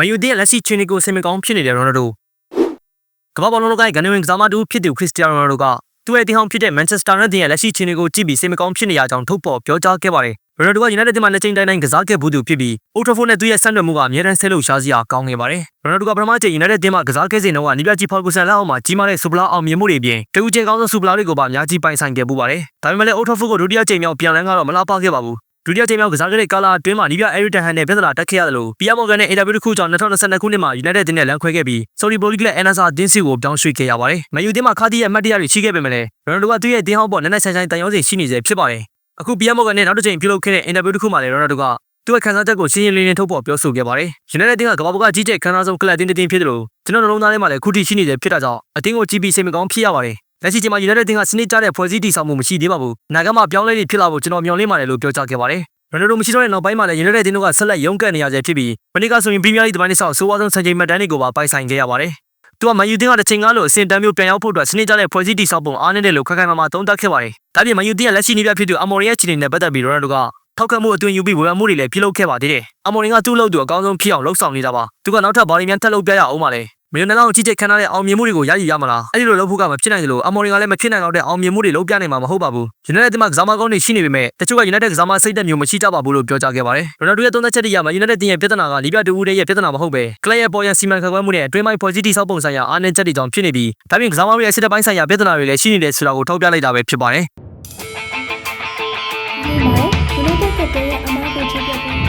မယူတဲ့လက်ရှိချင်းကိုစင်မကောင်းဖြစ်နေတဲ့ရိုနယ်ဒိုကမ္ဘာဘောလုံးလောကရဲ့ဂန်နဝင်ကစားမတူဖြစ်သူခရစ္စတီယာနိုရိုနယ်ဒိုကသူ့ရဲ့တင်ဟောင်းဖြစ်တဲ့မန်ချက်စတာယူနိုက်တက်ရဲ့လက်ရှိချင်းကိုကြည့်ပြီးစင်မကောင်းဖြစ်နေရကြောင်းထုတ်ဖော်ပြောကြားခဲ့ပါတယ်ရိုနယ်ဒိုကယူနိုက်တက်မှာနှစ်ချိန်တိုင်းတိုင်းကစားခဲ့ဘူးသူဖြစ်ပြီးအိုထရာဖိုနဲ့သူ့ရဲ့ဆန့်လွတ်မှုကအမြဲတမ်းဆဲလို့ရှားစရာကောင်းနေပါတယ်ရိုနယ်ဒိုကပထမချိန်ယူနိုက်တက်တင်မှာကစားခဲ့စဉ်တုန်းကနီးပြကြီးဖော်ကူဆန်လက်အောက်မှာကြီးမားတဲ့စူပလာအောင်မြင်မှုတွေအပြင်တူချင်းကောင်းဆုံးစူပလာတွေကိုပါအများကြီးပိုင်ဆိုင်ခဲ့ပူပါတယ်ဒါပေမဲ့လည်းအိုထရာဖိုကိုဒုတိယချိန်မြောက်ပြန်လန်းကတော့မလားပါခဲ့ပါဘူး ဒုတိယချိန်မြောက်ကစားခဲ့တဲ့ကာလာအတွင်းမှာနီးပြအဲရီတန်ဟန်နဲ့ပြဿနာတက်ခဲ့ရတယ်လို့ပီယာမော်ဂန်နဲ့အင်တာဗျူးတစ်ခုကြောင့်2022ခုနှစ်မှာ United တင်းနဲ့လမ်းခွဲခဲ့ပြီး Saudi Pro League နဲ့ Al-Nassr တင်းစီကိုပြောင်းရွှေ့ခဲ့ရပါတယ်။မန်ယူတင်းမှာခါတီးရဲ့အမှတ်တရတွေရှိခဲ့ပေမဲ့လည်းရိုနယ်ဒိုကသူ့ရဲ့တင်းဟောင်းပေါ်နက်နက်ဆိုင်ဆိုင်တန်ရုံးစီရှိနေစေဖြစ်ပါတယ်။အခုပီယာမော်ဂန်နဲ့နောက်တစ်ချိန်ပြုလုပ်ခဲ့တဲ့အင်တာဗျူးတစ်ခုမှာလည်းရိုနယ်ဒိုကသူ့ရဲ့ခံစားချက်ကိုရှင်းရှင်းလင်းလင်းထုတ်ဖော်ပြောဆိုခဲ့ပါတယ်။ United တင်းကကမ္ဘာပေါ်ကကြီးကျယ်ခမ်းနားဆုံးကလပ်တင်းတစ်တင်းဖြစ်တယ်လို့ကျွန်တော်နှလုံးသားထဲမှာလည်းခုထိရှိနေတယ်ဖြစ်တာကြောင့်အတင်းကိုကြည့်ပြီးစိတ်မကောင်းဖြစ်ရပါတယ်။ လက်ရှိချိန်မှာ United တင်းကစနစ်ကျတဲ့ဖွဲ့စည်းတည်ဆောက်မှုမရှိသေးပါဘူး။နာဂတ်မှာပြောင်းလဲတွေဖြစ်လာဖို့ကျွန်တော်မျှော်လင့်ပါတယ်လို့ပြောကြားခဲ့ပါတယ်။ရိုနယ်ဒိုမရှိတော့တဲ့နောက်ပိုင်းမှာလည်း United တင်းတို့ကဆက်လက်ရုန်းကန်နေရဆဲဖြစ်ပြီးမနေ့ကဆိုရင် Premier League တပိုင်းနဲ့ဆောက်ဆိုးဝါးဆုံးစံချိန်မှတ်တမ်းတွေကိုပါပိုင်ဆိုင်ခဲ့ရပါတယ်။သူကမန်ယူတင်းကတစ်ချိန်ကားလို့အဆင့်တန်းမျိုးပြန်ရောက်ဖို့အတွက်စနစ်ကျတဲ့ဖွဲ့စည်းတည်ဆောက်ပုံအားနည်းတယ်လို့ခက်ခိုင်မာမာသုံးသပ်ခဲ့ပါတယ်။ဒါပြင်မန်ယူတင်းရဲ့လက်ရှိနေပြဖြစ်သူအမော်ရီရဲ့ခြေနေနဲ့ပတ်သက်ပြီးရိုနယ်ဒိုကထောက်ခံမှုအတွင်းယူပြီးဝေဖန်မှုတွေလည်းပြုလုပ်ခဲ့ပါသေးတယ်။အမော်ရီကသူ့လုပ်သူအကောင်းဆုံးဖြစ်အောင်လှုပ်ဆောင်နေတာပါ။သူကနောက်ထပ်ဘာတွေများထပ်လုပ်ပြရအောင်ပါလဲ။ မီလန်လောက်ကြီးကျယ်ခမ်းနားတဲ့အောင်မြင်မှုတွေကိုရယူရမလားအဲ့ဒီလိုလုပ်ဖို့ကမဖြစ်နိုင်သလိုအမော်ရီကလည်းမဖြစ်နိုင်တော့တဲ့အောင်မြင်မှုတွေလုပ်ပြနိုင်မှာမဟုတ်ပါဘူး United မှာကစားမကောင်းတွေရှိနေပေမဲ့တချို့က United ကစားမစိတ်သက်မျိုးမရှိကြပါဘူးလို့ပြောကြားခဲ့ပါတယ်ရိုနယ်ဒိုရဲ့သုံးသက်ချက်တွေရမှာ United တင်ရဲ့ပြဿနာကလီပြတူဦးရဲ့ပြဿနာမဟုတ်ပဲကလပ်ရဲ့ပေါ်ရန်စီမံခန့်ခွဲမှုနဲ့အတွင်းပိုင်းဖွဲ့စည်းတည်ဆောက်ပုံဆိုင်ရာအားနည်းချက်တွေကြောင့်ဖြစ်နေပြီးဒါပြင်ကစားမတွေရဲ့စစ်တပ်ပိုင်းဆိုင်ရာပြဿနာတွေလည်းရှိနေတယ်ဆိုတာကိုထောက်ပြလိုက်တာပဲဖြစ်ပါတယ်ဒီမှာ United ကတည်းကအမားကိုချစ်